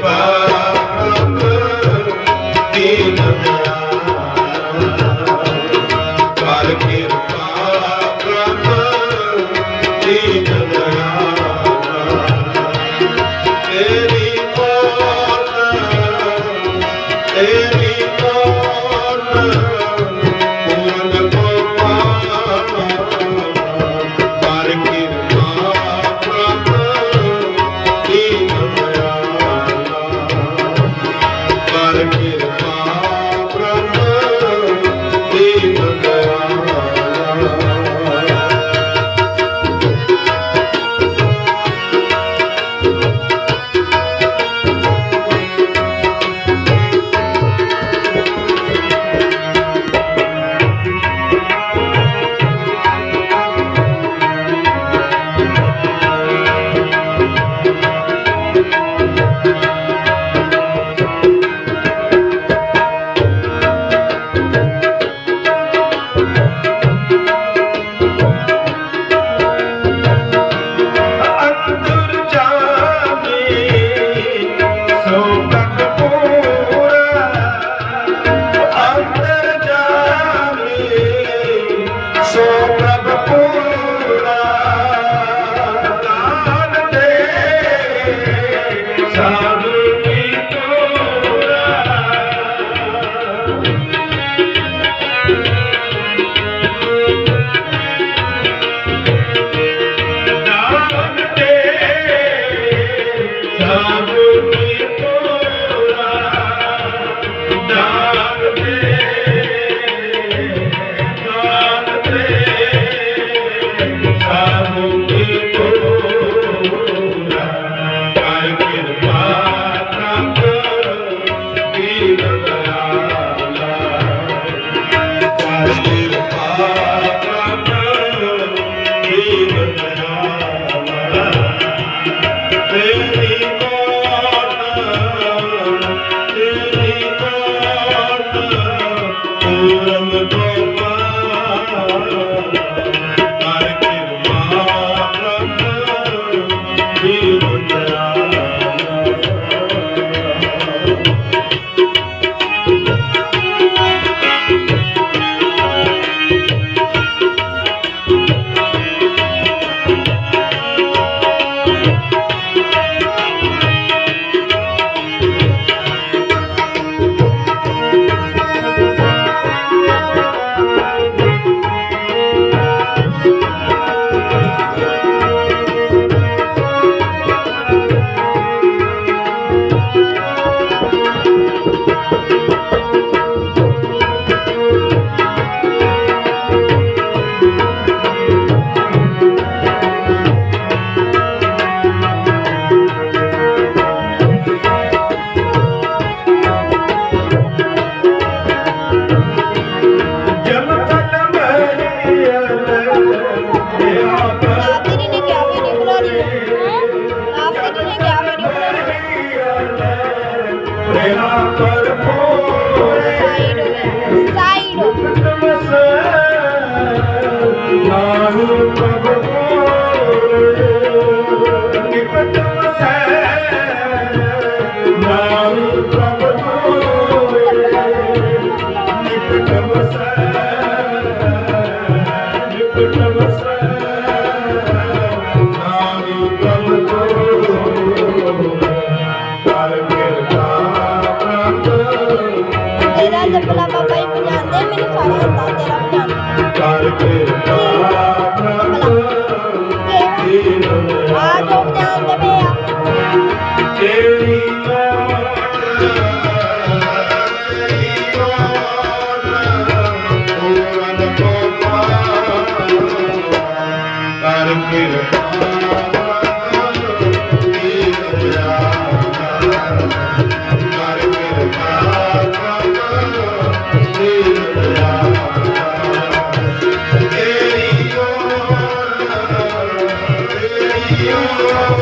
Pai. ਤੇਰਾ ਜਪਲਾ ਬਾਬਾ ਹੀ ਬਜਾਉਂਦੇ ਮੈਨੂੰ ਸਾਰਾ ਹੁੰਦਾ ਤੇਰਾ ਬਜਾਉਂਦੇ ਕਰਕੇ ਆ ਜੋ ਬਜਾਉਂਦੇ ਪਿਆ ਤੇਰੀ ਮਾਂ Thank you.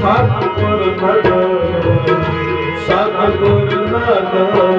ਸਤਿਗੁਰ ਮਨ ਸਤਿਗੁਰ ਨਾਮ